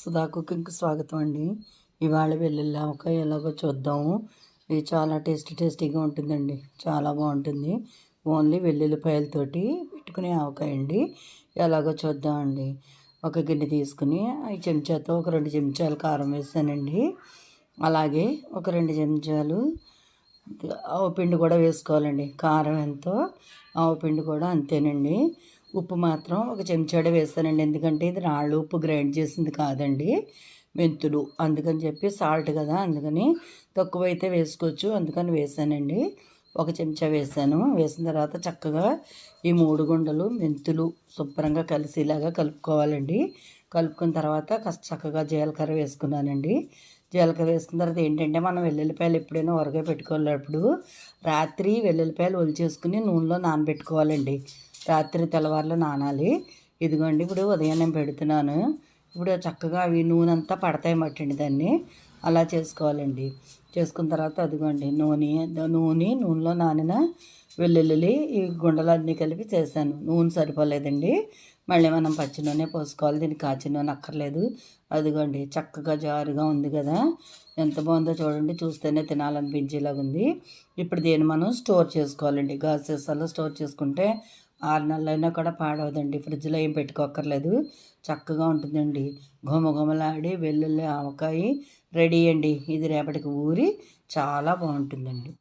సుధా కుకింగ్కి స్వాగతం అండి ఇవాళ వెల్లుల్లి ఆవకాయ ఎలాగో చూద్దాము ఇది చాలా టేస్టీ టేస్టీగా ఉంటుందండి. చాలా బాగుంటుంది. ఓన్లీ వెల్లుల్లిపాయలతోటి పెట్టుకునే ఆవకాయ అండి. ఎలాగో చూద్దామండి. ఒక గిన్నె తీసుకుని ఈ చెంచాతో ఒక రెండు చెంచాలు కారం వేసానండి. అలాగే ఒక రెండు చెంచాలు ఆవపిండి కూడా వేసుకోవాలండి. కారం ఎంతో ఆవపిండి కూడా అంతేనండి. ఉప్పు మాత్రం ఒక చెంచాడే వేస్తానండి. ఎందుకంటే ఇది రాళ్ళు ఉప్పు గ్రైండ్ చేసింది కాదండి. మెంతులు. అందుకని చెప్పి సాల్ట్ కదా అందుకని తక్కువ అయితే వేసుకోవచ్చు. అందుకని వేసానండి. ఒక చెంచా వేసాను. వేసిన తర్వాత చక్కగా ఈ మూడు గుండలు మెంతులు శుభ్రంగా కలిసేలాగా కలుపుకోవాలండి. కలుపుకున్న తర్వాత కాస్త చక్కగా జీలకర్ర వేసుకున్నానండి. జీలకర్ర వేసుకున్న తర్వాత ఏంటంటే మనం వెల్లుల్లిపాయలు ఎప్పుడైనా ఉరగా పెట్టుకోవాలప్పుడు రాత్రి వెల్లుల్లిపాయలు ఒలిచేసుకుని నూనెలో నానబెట్టుకోవాలండి. రాత్రి తెల్లవారులో నానాలి. ఇదిగోండి ఇప్పుడు ఉదయం నేను పెడుతున్నాను. ఇప్పుడు చక్కగా అవి నూనె అంతా పడతాయి మట్టండి దాన్ని. అలా చేసుకోవాలండి. చేసుకున్న తర్వాత అదిగోండి నూనె నూనె నూనెలో నానిన వెల్లుల్లి ఈ గుండలన్నీ కలిపి చేశాను. నూనె సరిపోలేదండి. మళ్ళీ మనం పచ్చి నూనె పోసుకోవాలి. దీనికి కాచి నూనె అక్కర్లేదు. అదిగోండి చక్కగా జారుగా ఉంది కదా. ఎంత బాగుందో చూడండి. చూస్తేనే తినాలనిపించేలాగా ఉంది ఇప్పుడు దీన్ని మనం స్టోర్ చేసుకోవాలండి. గాజు సీసాలో స్టోర్ చేసుకుంటే ఆరు నెలలైనా కూడా పాడవదండి. ఫ్రిడ్జ్లో ఏం పెట్టుకోక్కర్లేదు. చక్కగా ఉంటుందండి. ఘుమఘుమలాడి వెల్లుల్లి ఆవకాయ రెడీ అండి. ఇది రేపటికి ఊరి చాలా బాగుంటుందండి.